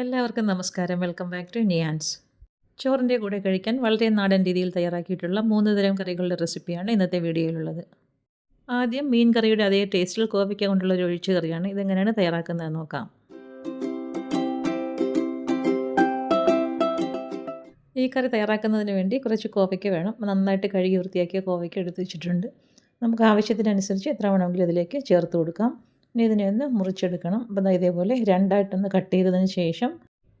എല്ലാവർക്കും നമസ്കാരം. Welcome back to നിയാൻസ് ചോറിന്റെ കൂടെ കഴിക്കാൻ വളരെ നാടൻ രീതിയിൽ തയ്യാറാക്കിയിട്ടുള്ള മൂന്ന് തരം കറികളുടെ റെസിപ്പിയാണ് ഇന്നത്തെ വീഡിയോയിലുള്ളത്. ആദ്യം മീൻ കറിയുടെ അതേ ടേസ്റ്റിൽ കോവയ്ക്ക കൊണ്ടുള്ള ഒരു ഒഴിച്ചു കറിയാണ് ഇതെങ്ങനെയാണ് തയ്യാറാക്കുന്നത് നോക്കാം. ഈ കറി തയ്യാറാക്കുന്നതിന് വേണ്ടി കുറച്ച് കോവയ്ക്ക വേണം. നന്നായിട്ട് കഴുകി വൃത്തിയാക്കിയ കോവയ്ക്ക എടുത്ത് വെച്ചിട്ടുണ്ട്. നമുക്ക് ആവശ്യത്തിനനുസരിച്ച് എത്ര വേണമെങ്കിലും ഇതിലേക്ക് ചേർത്ത് കൊടുക്കാം. ഇനി ഇതിനെ ഒന്ന് മുറിച്ചെടുക്കണം. അപ്പം ഇതേപോലെ രണ്ടായിട്ടൊന്ന് കട്ട് ചെയ്തതിന് ശേഷം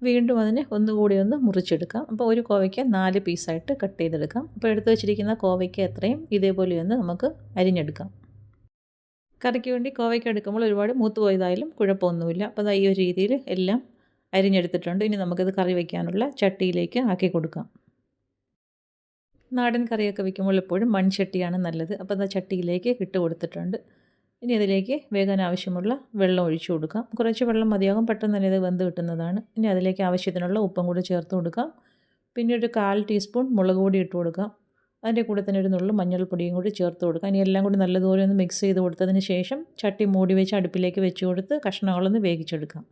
വീണ്ടും അതിനെ ഒന്നുകൂടി ഒന്ന് മുറിച്ചെടുക്കാം. അപ്പോൾ ഒരു കോവയ്ക്ക് നാല് പീസായിട്ട് കട്ട് ചെയ്തെടുക്കാം. അപ്പോൾ എടുത്തു വെച്ചിരിക്കുന്ന കോവയ്ക്ക് എത്രയും ഇതേപോലെ ഒന്ന് നമുക്ക് അരിഞ്ഞെടുക്കാം. കറിക്ക് വേണ്ടി കോവയ്ക്ക് എടുക്കുമ്പോൾ ഒരുപാട് മൂത്ത് പോയതായാലും കുഴപ്പമൊന്നുമില്ല. അപ്പോൾ ഈ ഒരു രീതിയിൽ എല്ലാം അരിഞ്ഞെടുത്തിട്ടുണ്ട്. ഇനി നമുക്കിത് കറി വയ്ക്കാനുള്ള ചട്ടിയിലേക്ക് ആക്കി കൊടുക്കാം. നാടൻ കറിയൊക്കെ വയ്ക്കുമ്പോൾ എപ്പോഴും മൺചട്ടിയാണ് നല്ലത്. അപ്പോൾ അത് ചട്ടിയിലേക്ക് ഇട്ട് കൊടുത്തിട്ടുണ്ട്. ഇനി അതിലേക്ക് വേകാൻ ആവശ്യമുള്ള വെള്ളം ഒഴിച്ചു കൊടുക്കാം. കുറച്ച് വെള്ളം മതിയാകും പെട്ടെന്ന് തന്നെ ഇത് വെന്ത് കിട്ടുന്നതാണ്. ഇനി അതിലേക്ക് ആവശ്യത്തിനുള്ള ഉപ്പും കൂടി ചേർത്ത് കൊടുക്കാം. പിന്നെ ഒരു കാൽ ടീസ്പൂൺ മുളക് പൊടി ഇട്ട് കൊടുക്കാം. അതിന്റെ കൂടെ തന്നെ ഒരു നുള്ളു മഞ്ഞൾപ്പൊടിയും കൂടി ചേർത്ത് കൊടുക്കാം. ഇനി എല്ലാം കൂടി നല്ലതുപോലെ ഒന്ന് മിക്സ് ചെയ്ത് കൊടുത്തതിന് ശേഷം ചട്ടി മൂടി വെച്ച് അടുപ്പിലേക്ക് വെച്ച് കൊടുത്ത് കഷ്ണങ്ങളൊന്ന് വേവിച്ചെടുക്കാം.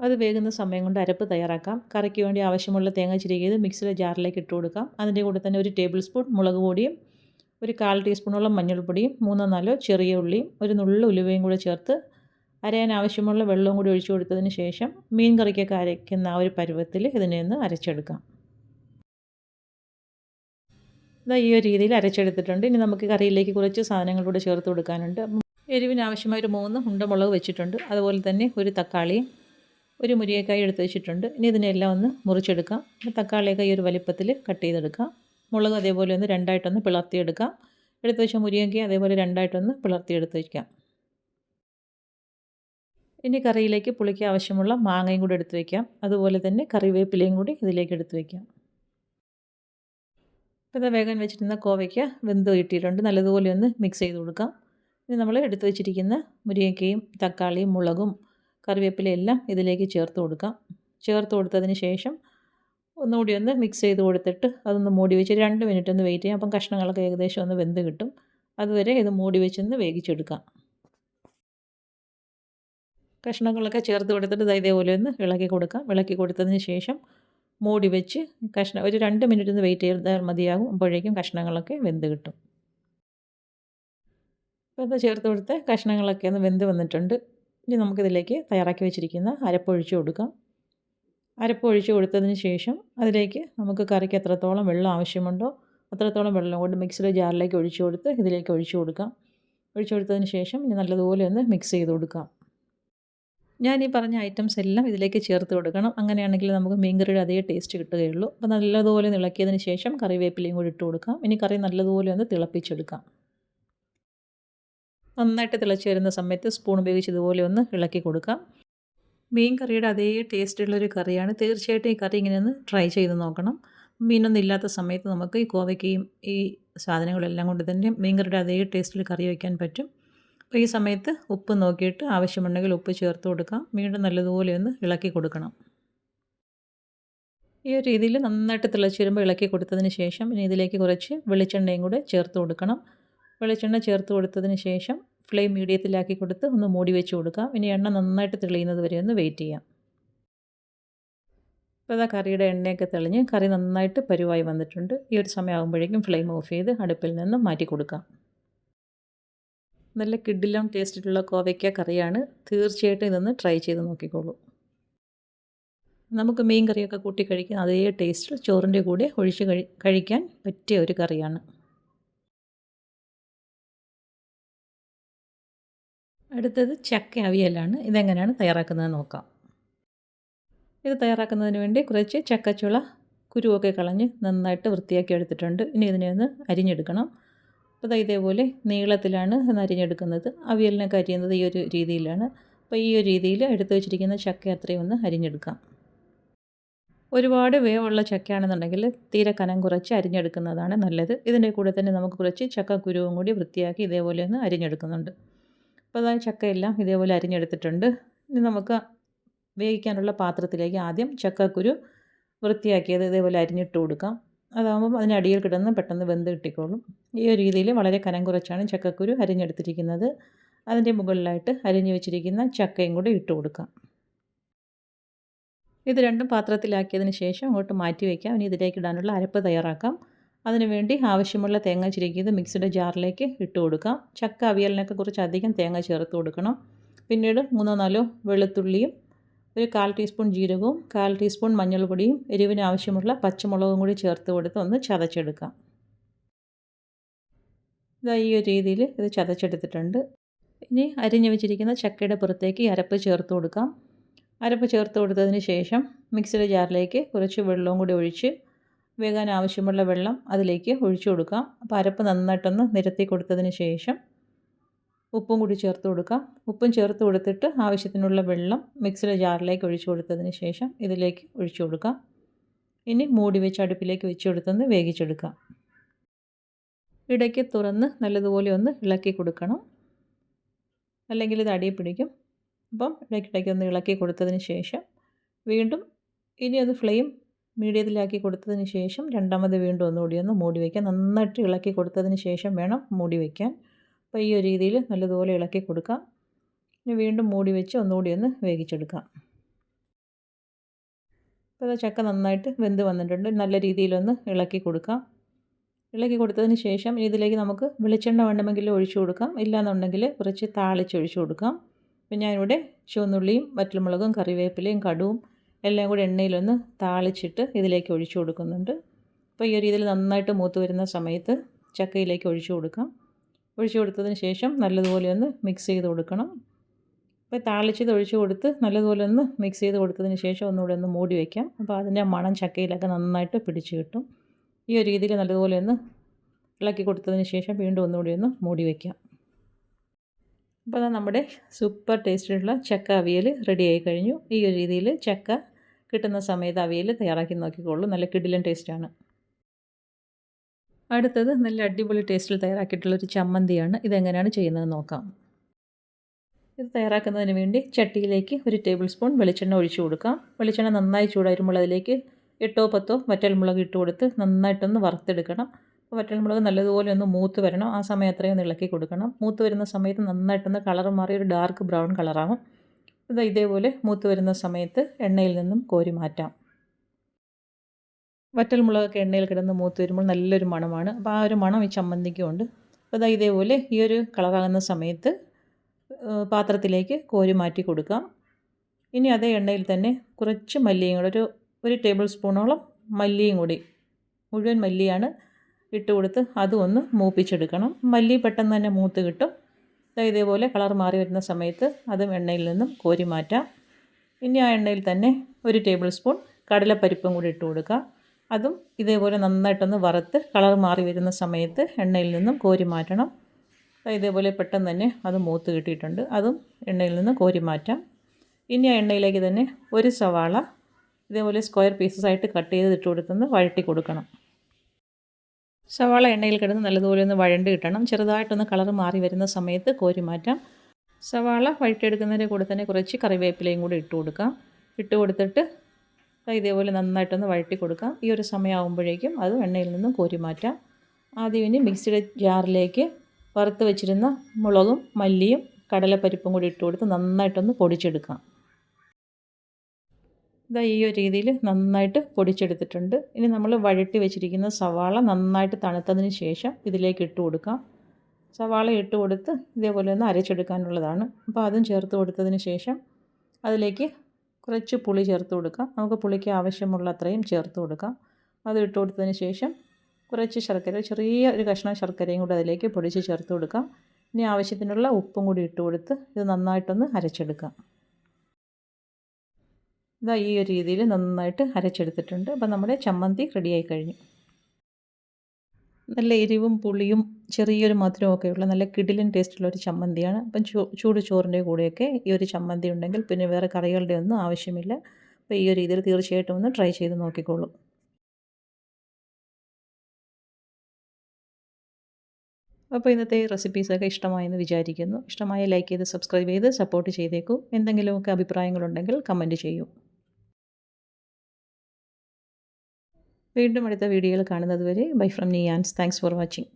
അത് വേകുന്ന സമയം കൊണ്ട് അരപ്പ് തയ്യാറാക്കാം. കറിക്ക് വേണ്ടി ആവശ്യമുള്ള തേങ്ങ ചിരികിയത് മിക്സിയുടെ ജാറിലേക്ക് ഇട്ട് കൊടുക്കാം. അതിന്റെ കൂടെ തന്നെ ഒരു ടേബിൾ സ്പൂൺ മുളക് പൊടിയും ഒരു കാൽ ടീസ്പൂണോളം മഞ്ഞൾപ്പൊടിയും മൂന്നോ നാലോ ചെറിയ ഉള്ളിയും ഒരു നുള്ള ഉലുവയും കൂടെ ചേർത്ത് അരയാൻ ആവശ്യമുള്ള വെള്ളവും കൂടി ഒഴിച്ചു കൊടുത്തതിന് ശേഷം മീൻ കറിക്കൊക്കെ അരയ്ക്കുന്ന ആ ഒരു പരുവത്തിൽ ഇതിനെ ഒന്ന് അരച്ചെടുക്കാം. ഇതാ ഈ ഒരു രീതിയിൽ അരച്ചെടുത്തിട്ടുണ്ട്. ഇനി നമുക്ക് കറിയിലേക്ക് കുറച്ച് സാധനങ്ങൾ കൂടെ ചേർത്ത് കൊടുക്കാനുണ്ട്. എരിവിന് ആവശ്യമായ ഒരു മൂന്ന് ഉണ്ടമുളക് വെച്ചിട്ടുണ്ട്. അതുപോലെ തന്നെ ഒരു തക്കാളി ഒരു മുരിങ്ങക്കായി എടുത്ത് വെച്ചിട്ടുണ്ട്. ഇനി ഇതിനെല്ലാം ഒന്ന് മുറിച്ചെടുക്കാം. തക്കാളിയൊക്കെ ഈ ഒരു വലിപ്പത്തിൽ കട്ട് ചെയ്തെടുക്കാം. മുളക് അതേപോലെ ഒന്ന് രണ്ടായിട്ടൊന്ന് പിളർത്തിയെടുക്കാം. എടുത്ത് വെച്ച മുരിങ്ങയ്ക്ക് അതേപോലെ രണ്ടായിട്ടൊന്ന് പിളർത്തിയെടുത്ത് വയ്ക്കാം. ഇനി കറിയിലേക്ക് പുളിക്ക് ആവശ്യമുള്ള മാങ്ങയും കൂടി എടുത്ത് വയ്ക്കാം. അതുപോലെ തന്നെ കറിവേപ്പിലയും കൂടി ഇതിലേക്ക് എടുത്ത് വയ്ക്കാം. ഇപ്പോൾ ഇത് വേഗം വെച്ചിരുന്ന കോവയ്ക്ക് വെന്ത് കിട്ടിയിട്ടുണ്ട്. നല്ലതുപോലെ ഒന്ന് മിക്സ് ചെയ്ത് കൊടുക്കാം. ഇനി നമ്മൾ എടുത്ത് വെച്ചിരിക്കുന്ന മുരിങ്ങയ്ക്കയും തക്കാളിയും മുളകും കറിവേപ്പിലയും എല്ലാം ഇതിലേക്ക് ചേർത്ത് കൊടുക്കാം. ചേർത്ത് കൊടുത്തതിന് ശേഷം ഒന്നുകൂടി ഒന്ന് മിക്സ് ചെയ്ത് കൊടുത്തിട്ട് അതൊന്ന് മൂടി വെച്ച് രണ്ട് മിനിറ്റ് ഒന്ന് വെയിറ്റ് ചെയ്യാം. അപ്പം കഷ്ണങ്ങളൊക്കെ ഏകദേശം ഒന്ന് വെന്ത് കിട്ടും. അതുവരെ ഇത് മൂടി വെച്ചൊന്ന് വേവിച്ചെടുക്കാം. കഷ്ണങ്ങളൊക്കെ ചേർത്ത് കൊടുത്തിട്ട് ഇതേപോലെ ഒന്ന് ഇളക്കി കൊടുക്കാം. ഇളക്കി കൊടുത്തതിന് ശേഷം മൂടി വെച്ച് കഷ്ണം ഒരു രണ്ട് മിനിറ്റ് ഒന്ന് വെയിറ്റ് ചെയ്താൽ മതിയാകും. അപ്പോഴേക്കും കഷ്ണങ്ങളൊക്കെ വെന്ത് കിട്ടും. അത് ചേർത്ത് കൊടുത്ത് കഷ്ണങ്ങളൊക്കെ ഒന്ന് വെന്ത് വന്നിട്ടുണ്ട്. ഇനി നമുക്കിതിലേക്ക് തയ്യാറാക്കി വെച്ചിരിക്കുന്ന അരപ്പൊഴിച്ച് കൊടുക്കാം. അരപ്പ് ഒഴിച്ച് കൊടുത്തതിന് ശേഷം അതിലേക്ക് നമുക്ക് കറിക്ക് എത്രത്തോളം വെള്ളം ആവശ്യമുണ്ടോ അത്രത്തോളം വെള്ളം കൊണ്ട് മിക്സിയുടെ ജാറിലേക്ക് ഒഴിച്ചു കൊടുത്ത് ഇതിലേക്ക് ഒഴിച്ചു കൊടുക്കാം. ഒഴിച്ചു കൊടുത്തതിന് ശേഷം ഇനി നല്ലതുപോലെ ഒന്ന് മിക്സ് ചെയ്ത് കൊടുക്കാം. ഞാൻ ഈ പറഞ്ഞ ഐറ്റംസ് എല്ലാം ഇതിലേക്ക് ചേർത്ത് കൊടുക്കണം. അങ്ങനെയാണെങ്കിൽ നമുക്ക് മീൻകറിയുടെ അതേ ടേസ്റ്റ് കിട്ടുകയുള്ളൂ. അപ്പോൾ നല്ലതുപോലെ ഇളക്കിയതിന് ശേഷം കറിവേപ്പിലയും കൂടി ഇട്ട് കൊടുക്കാം. ഇനി കറി നല്ലതുപോലെ ഒന്ന് തിളപ്പിച്ചെടുക്കാം. നന്നായിട്ട് തിളച്ച് വരുന്ന സമയത്ത് സ്പൂൺ ഉപയോഗിച്ച് ഇതുപോലെ ഒന്ന് ഇളക്കി കൊടുക്കാം. മീൻ കറിയുടെ അതേ ടേസ്റ്റുള്ളൊരു കറിയാണ്. തീർച്ചയായിട്ടും ഈ കറി ഇങ്ങനെ ഒന്ന് ട്രൈ ചെയ്ത് നോക്കണം. മീനൊന്നും ഇല്ലാത്ത സമയത്ത് നമുക്ക് ഈ കോവയ്ക്കയും ഈ സാധനങ്ങളെല്ലാം കൊണ്ട് തന്നെ മീൻ കറിയുടെ അതേ ടേസ്റ്റിൽ കറി വയ്ക്കാൻ പറ്റും. അപ്പോൾ ഈ സമയത്ത് ഉപ്പ് നോക്കിയിട്ട് ആവശ്യമുണ്ടെങ്കിൽ ഉപ്പ് ചേർത്ത് കൊടുക്കാം. വീണ്ടും നല്ലതുപോലെ ഒന്ന് ഇളക്കി കൊടുക്കണം. ഈ ഒരു രീതിയിൽ നന്നായിട്ട് തിളച്ച് വരുമ്പോൾ ഇളക്കി കൊടുത്തതിന് ശേഷം ഇനി ഇതിലേക്ക് കുറച്ച് വെളിച്ചെണ്ണയും കൂടെ ചേർത്ത് കൊടുക്കണം. വെളിച്ചെണ്ണ ചേർത്ത് കൊടുത്തതിന് ശേഷം ഫ്ലെയിം മീഡിയത്തിലാക്കി കൊടുത്ത് ഒന്ന് മൂടി വെച്ച് കൊടുക്കാം. ഇനി എണ്ണ നന്നായിട്ട് തെളിയുന്നത് വരെ ഒന്ന് വെയിറ്റ് ചെയ്യാം. ഇപ്പോൾ അതാ കറിയുടെ എണ്ണയൊക്കെ തെളിഞ്ഞ് കറി നന്നായിട്ട് പരുവായി വന്നിട്ടുണ്ട്. ഈ ഒരു സമയമാകുമ്പോഴേക്കും ഫ്ലെയിം ഓഫ് ചെയ്ത് അടുപ്പിൽ നിന്ന് മാറ്റി കൊടുക്കാം. നല്ല കിഡിലും ടേസ്റ്റിലുള്ള കോവയ്ക്ക കറിയാണ്. തീർച്ചയായിട്ടും ഇതൊന്ന് ട്രൈ ചെയ്ത് നോക്കിക്കോളൂ. നമുക്ക് മീൻ കറിയൊക്കെ കൂട്ടി കഴിക്കാൻ അതേ ടേസ്റ്റിൽ ചോറിന്റെ കൂടെ ഒഴിച്ച് കഴിക്കാൻ പറ്റിയ ഒരു കറിയാണ്. അടുത്തത് ചക്ക അവിയലാണ്. ഇതെങ്ങനെയാണ് തയ്യാറാക്കുന്നത് നോക്കാം. ഇത് തയ്യാറാക്കുന്നതിന് വേണ്ടി കുറച്ച് ചക്കച്ചുള കുരുവൊക്കെ കളഞ്ഞ് നന്നായിട്ട് വൃത്തിയാക്കി എടുത്തിട്ടുണ്ട്. ഇനി ഇതിനെ ഒന്ന് അരിഞ്ഞെടുക്കണം. അപ്പോൾ ഇതേപോലെ നീളത്തിലാണ് അരിഞ്ഞെടുക്കുന്നത്. അവിയലിനൊക്കെ അരിയുന്നത് ഈ ഒരു രീതിയിലാണ്. അപ്പോൾ ഈ ഒരു രീതിയിൽ എടുത്തു വെച്ചിരിക്കുന്ന ചക്ക അത്രയും ഒന്ന് അരിഞ്ഞെടുക്കാം. ഒരുപാട് വേവുള്ള ചക്കയാണെന്നുണ്ടെങ്കിൽ തീരെ കനം കുറച്ച് അരിഞ്ഞെടുക്കുന്നതാണ് നല്ലത്. ഇതിന്റെ കൂടെ തന്നെ നമുക്ക് കുറച്ച് ചക്കക്കുരുവും കൂടി വൃത്തിയാക്കി ഇതേപോലെ ഒന്ന് അരിഞ്ഞെടുക്കുന്നുണ്ട്. അപ്പോൾ ചക്കയെല്ലാം ഇതേപോലെ അരിഞ്ഞെടുത്തിട്ടുണ്ട്. ഇനി നമുക്ക് വേവിക്കാനുള്ള പാത്രത്തിലേക്ക് ആദ്യം ചക്കക്കുരു വൃത്തിയാക്കിയത് ഇതേപോലെ അരിഞ്ഞിട്ട് കൊടുക്കാം. അതാകുമ്പം അതിനടിയിൽ കിടന്ന് പെട്ടെന്ന് വെന്ത് കിട്ടിക്കോളും. ഈ ഒരു രീതിയിൽ വളരെ കനം കുറച്ചാണ് ചക്കക്കുരു അരിഞ്ഞെടുത്തിരിക്കുന്നത്. അതിന്റെ മുകളിലായിട്ട് അരിഞ്ഞു വെച്ചിരിക്കുന്ന ചക്കയും കൂടി ഇട്ട് കൊടുക്കാം. ഇത് രണ്ടും പാത്രത്തിലാക്കിയതിന് ശേഷം അങ്ങോട്ട് മാറ്റി വയ്ക്കാം. ഇനി ഇതിലേക്ക് ഇടാനുള്ള അരപ്പ് തയ്യാറാക്കാം. അതിനുവേണ്ടി ആവശ്യമുള്ള തേങ്ങ ചിരകിയത് മിക്സിയുടെ ജാറിലേക്ക് ഇട്ട് കൊടുക്കാം. ചക്ക അവിയലിനൊക്കെ കുറച്ചധികം തേങ്ങ ചേർത്ത് കൊടുക്കണം. പിന്നീട് മൂന്നോ നാലോ വെളുത്തുള്ളിയും ഒരു കാൽ ടീസ്പൂൺ ജീരകവും കാൽ ടീസ്പൂൺ മഞ്ഞൾപ്പൊടിയും എരിവിന് ആവശ്യമുള്ള പച്ചമുളകും കൂടി ചേർത്ത് കൊടുത്ത് ഒന്ന് ചതച്ചെടുക്കാം. ഇതാ ഈ ഒരു രീതിയിൽ ഇത് ചതച്ചെടുത്തിട്ടുണ്ട്. ഇനി അരിഞ്ഞു വെച്ചിരിക്കുന്ന ചക്കയുടെ പുറത്തേക്ക് അരപ്പ് ചേർത്ത് കൊടുക്കാം. അരപ്പ് ചേർത്ത് കൊടുത്തതിന് ശേഷം മിക്സിയുടെ ജാറിലേക്ക് കുറച്ച് വെള്ളവും കൂടി ഒഴിച്ച് വേകാൻ ആവശ്യമുള്ള വെള്ളം അതിലേക്ക് ഒഴിച്ചു കൊടുക്കാം. അപ്പോൾ അരപ്പ് നന്നായിട്ടൊന്ന് നിരത്തി കൊടുത്തതിന് ശേഷം ഉപ്പും കൂടി ചേർത്ത് കൊടുക്കാം. ഉപ്പും ചേർത്ത് കൊടുത്തിട്ട് ആവശ്യത്തിനുള്ള വെള്ളം മിക്സിയുടെ ജാറിലേക്ക് ഒഴിച്ചു കൊടുത്തതിന് ശേഷം ഇതിലേക്ക് ഒഴിച്ചു കൊടുക്കാം. ഇനി മൂടി വെച്ച് അടുപ്പിലേക്ക് വെച്ച് കൊടുത്തൊന്ന് വേവിച്ചെടുക്കാം. ഇടയ്ക്ക് തുറന്ന് നല്ലതുപോലെ ഒന്ന് ഇളക്കി കൊടുക്കണം. അല്ലെങ്കിൽ ഇത് അടിയിൽ പിടിക്കും. അപ്പം ഇടയ്ക്കിടയ്ക്ക് ഒന്ന് ഇളക്കി കൊടുത്തതിന് ശേഷം വീണ്ടും ഇനി അത് ഫ്ലെയിം മീഡിയത്തിലാക്കി കൊടുത്തതിന് ശേഷം രണ്ടാമത് വീണ്ടും ഒന്നുകൂടി ഒന്ന് മൂടി വയ്ക്കാം. നന്നായിട്ട് ഇളക്കി കൊടുത്തതിന് ശേഷം വേണം മൂടി വയ്ക്കാൻ. അപ്പോൾ ഈ ഒരു രീതിയിൽ നല്ലതുപോലെ ഇളക്കി കൊടുക്കാം. ഇനി വീണ്ടും മൂടി വെച്ച് ഒന്നുകൂടി ഒന്ന് വേവിച്ചെടുക്കാം. അപ്പോൾ ചക്ക നന്നായിട്ട് വെന്ത് വന്നിട്ടുണ്ട്. നല്ല രീതിയിലൊന്ന് ഇളക്കി കൊടുക്കാം. ഇളക്കി കൊടുത്തതിന് ശേഷം ഇതിലേക്ക് നമുക്ക് വെളിച്ചെണ്ണ വേണമെങ്കിൽ ഒഴിച്ചു കൊടുക്കാം. ഇല്ലാന്നുണ്ടെങ്കിൽ കുറച്ച് താളിച്ച് ഒഴിച്ചു കൊടുക്കാം. പിന്നെ ഞാനിവിടെ ചുവന്നുള്ളിയും വറ്റൽമുളകും കറിവേപ്പിലയും കടുവും എല്ലാം കൂടി എണ്ണയിലൊന്ന് താളിച്ചിട്ട് ഇതിലേക്ക് ഒഴിച്ചു കൊടുക്കുന്നുണ്ട്. അപ്പോൾ ഈ ഒരു രീതിയിൽ നന്നായിട്ട് മൂത്ത് വരുന്ന സമയത്ത് ചക്കയിലേക്ക് ഒഴിച്ചു കൊടുക്കാം. ഒഴിച്ചു കൊടുത്തതിന് ശേഷം നല്ലതുപോലെ ഒന്ന് മിക്സ് ചെയ്ത് കൊടുക്കണം. അപ്പോൾ താളിച്ചത് ഒഴിച്ചു കൊടുത്ത് നല്ലതുപോലെ ഒന്ന് മിക്സ് ചെയ്ത് കൊടുത്തതിന് ശേഷം ഒന്നുകൂടെ ഒന്ന് മൂടി വയ്ക്കാം അപ്പോൾ അതിന്റെ മണം ചക്കയിലൊക്കെ നന്നായിട്ട് പിടിച്ച് കിട്ടും. ഈ ഒരു രീതിയിൽ നല്ലതുപോലെ ഒന്ന് ഇളക്കി കൊടുത്തതിന് ശേഷം വീണ്ടും ഒന്നുകൂടി ഒന്ന് മൂടി വയ്ക്കാം അപ്പോൾ നമ്മുടെ സൂപ്പർ ടേസ്റ്റിലുള്ള ചക്ക അവിയൽ റെഡിയായി കഴിഞ്ഞു. ഈ ഒരു രീതിയിൽ ചക്ക കിട്ടുന്ന സമയത്ത് അവിയൽ തയ്യാറാക്കി നോക്കിക്കോളൂ. നല്ല കിടിലൻ ടേസ്റ്റാണ് അടുത്തത് നല്ല അടിപൊളി ടേസ്റ്റിൽ തയ്യാറാക്കിയിട്ടുള്ള ഒരു ചമ്മന്തിയാണ്. ഇതെങ്ങനെയാണ് ചെയ്യുന്നത് നോക്കാം. ഇത് തയ്യാറാക്കുന്നതിന് വേണ്ടി ചട്ടിയിലേക്ക് ഒരു ടേബിൾ സ്പൂൺ വെളിച്ചെണ്ണ ഒഴിച്ചു കൊടുക്കാം. വെളിച്ചെണ്ണ നന്നായി ചൂടായിരുമ്പോൾ അതിലേക്ക് എട്ടോ പത്തോ വറ്റൽമുളക് ഇട്ട് കൊടുത്ത് നന്നായിട്ടൊന്ന് വറുത്തെടുക്കണം. വറ്റൽമുളക് നല്ലതുപോലെ ഒന്ന് മൂത്ത് വരണം. ആ സമയം അത്രയും ഒന്ന് ഇളക്കി കൊടുക്കണം. മൂത്ത് വരുന്ന സമയത്ത് നന്നായിട്ടൊന്ന് കളർ മാറി ഒരു ഡാർക്ക് ബ്രൗൺ കളറാകും ഇത് ഇതേപോലെ മൂത്ത് വരുന്ന സമയത്ത് എണ്ണയിൽ നിന്നും കോരി മാറ്റാം. വറ്റൽമുളകൊക്കെ എണ്ണയിൽ കിടന്ന് മൂത്ത് വരുമ്പോൾ നല്ലൊരു മണമാണ്. അപ്പോൾ ആ ഒരു മണം ഈ ചമ്മന്തിക്കുണ്ട് അപ്പോൾ അതാ ഇതേപോലെ ഈ ഒരു കളറാകുന്ന സമയത്ത് പാത്രത്തിലേക്ക് കോരി മാറ്റി കൊടുക്കാം. ഇനി അതേ എണ്ണയിൽ തന്നെ കുറച്ച് മല്ലിയും കൂടെ ഒരു ഒരു ടേബിൾ സ്പൂണോളം മല്ലിയും കൂടി മുഴുവൻ മല്ലിയാണ് ഇട്ട് കൊടുത്ത് അതും ഒന്ന് മൂപ്പിച്ചെടുക്കണം. മല്ലി പെട്ടെന്ന് തന്നെ മൂത്ത് കിട്ടും. ഇതേപോലെ കളർ മാറി വരുന്ന സമയത്ത് അതും എണ്ണയിൽ നിന്നും കോരി മാറ്റാം. ഇനി ആ എണ്ണയിൽ തന്നെ ഒരു ടേബിൾ സ്പൂൺ കടലപ്പരിപ്പും കൂടി ഇട്ട് കൊടുക്കുക. അതും ഇതേപോലെ നന്നായിട്ടൊന്ന് വറുത്ത് കളർ മാറി വരുന്ന സമയത്ത് എണ്ണയിൽ നിന്നും കോരി മാറ്റണം. ഇതേപോലെ പെട്ടെന്ന് തന്നെ അത് മൂത്ത് കിട്ടിയിട്ടുണ്ട്. അതും എണ്ണയിൽ നിന്ന് കോരി മാറ്റാം. ഇനി ആ എണ്ണയിലേക്ക് തന്നെ ഒരു സവാള ഇതേപോലെ സ്ക്വയർ പീസസ് ആയിട്ട് കട്ട് ചെയ്ത് ഇട്ട് കൊടുത്തൊന്ന് വഴട്ടി കൊടുക്കണം. സവാള എണ്ണയിൽ കിടന്ന് നല്ലതുപോലെ ഒന്ന് വഴണ്ട് കിട്ടണം. ചെറുതായിട്ടൊന്ന് കളർ മാറി വരുന്ന സമയത്ത് കോരി മാറ്റാം. സവാള വഴറ്റിയെടുക്കുന്നതിന്റെ കൂടെ തന്നെ കുറച്ച് കറിവേപ്പിലയും കൂടി ഇട്ട് കൊടുക്കാം. ഇട്ട് കൊടുത്തിട്ട് ഇതേപോലെ നന്നായിട്ടൊന്ന് വഴറ്റി കൊടുക്കാം. ഈ ഒരു സമയമാകുമ്പോഴേക്കും അത് എണ്ണയിൽ നിന്നും കോരി മാറ്റാം. ആദ്യം ഇനി മിക്സിയുടെ ജാറിലേക്ക് വറുത്ത് വെച്ചിരുന്ന മുളകും മല്ലിയും കടലപ്പരിപ്പും കൂടി ഇട്ട് കൊടുത്ത് നന്നായിട്ടൊന്ന് പൊടിച്ചെടുക്കാം. ഇതാ ഈ ഒരു രീതിയിൽ നന്നായിട്ട് പൊടിച്ചെടുത്തിട്ടുണ്ട്. ഇനി നമ്മൾ വഴട്ടി വെച്ചിരിക്കുന്ന സവാള നന്നായിട്ട് തണുത്തതിന് ശേഷം ഇതിലേക്ക് ഇട്ട് കൊടുക്കാം. സവാള ഇട്ട് കൊടുത്ത് ഇതേപോലെ ഒന്ന് അരച്ചെടുക്കാനുള്ളതാണ്. അപ്പോൾ അതും ചേർത്ത് കൊടുത്തതിന് ശേഷം അതിലേക്ക് കുറച്ച് പുളി ചേർത്ത് കൊടുക്കാം. നമുക്ക് പുളിക്ക് ആവശ്യമുള്ള അത്രയും ചേർത്ത് കൊടുക്കാം. അത് ഇട്ട് കൊടുത്തതിന് ശേഷം കുറച്ച് ശർക്കര ചെറിയ ഒരു കഷ്ണം ശർക്കരയും കൂടി അതിലേക്ക് പൊടിച്ച് ചേർത്ത് കൊടുക്കാം. ഇനി ആവശ്യത്തിനുള്ള ഉപ്പും കൂടി ഇട്ട് കൊടുത്ത് ഇത് നന്നായിട്ടൊന്ന് അരച്ചെടുക്കാം. ഇതാ ഈ ഒരു രീതിയിൽ നന്നായിട്ട് അരച്ചെടുത്തിട്ടുണ്ട്. അപ്പം നമ്മുടെ ചമ്മന്തി റെഡിയായി കഴിഞ്ഞു. നല്ല എരിവും പുളിയും ചെറിയൊരു മധുരമൊക്കെയുള്ള നല്ല കിടിലൻ ടേസ്റ്റുള്ള ഒരു ചമ്മന്തിയാണ്. അപ്പം ചൂട് ചോറിന്റെ കൂടെയൊക്കെ ഈ ഒരു ചമ്മന്തി ഉണ്ടെങ്കിൽ പിന്നെ വേറെ കറികളുടെ ഒന്നും ആവശ്യമില്ല. അപ്പോൾ ഈ ഒരു രീതിയിൽ തീർച്ചയായിട്ടും ഒന്ന് ട്രൈ ചെയ്ത് നോക്കിക്കോളൂ. അപ്പോൾ ഇന്നത്തെ റെസിപ്പീസൊക്കെ ഇഷ്ടമായെന്ന് വിചാരിക്കുന്നു. ഇഷ്ടമായ ലൈക്ക് ചെയ്ത് സബ്സ്ക്രൈബ് ചെയ്ത് സപ്പോർട്ട് ചെയ്തേക്കൂ. എന്തെങ്കിലുമൊക്കെ അഭിപ്രായങ്ങളുണ്ടെങ്കിൽ കമന്റ് ചെയ്യൂ. വീണ്ടും അടുത്ത വീഡിയോയിൽ കാണുന്നത് വരെ ബൈ ഫ്രം നീ ആൻസ് താങ്ക്സ് ഫോർ വാച്ചിങ്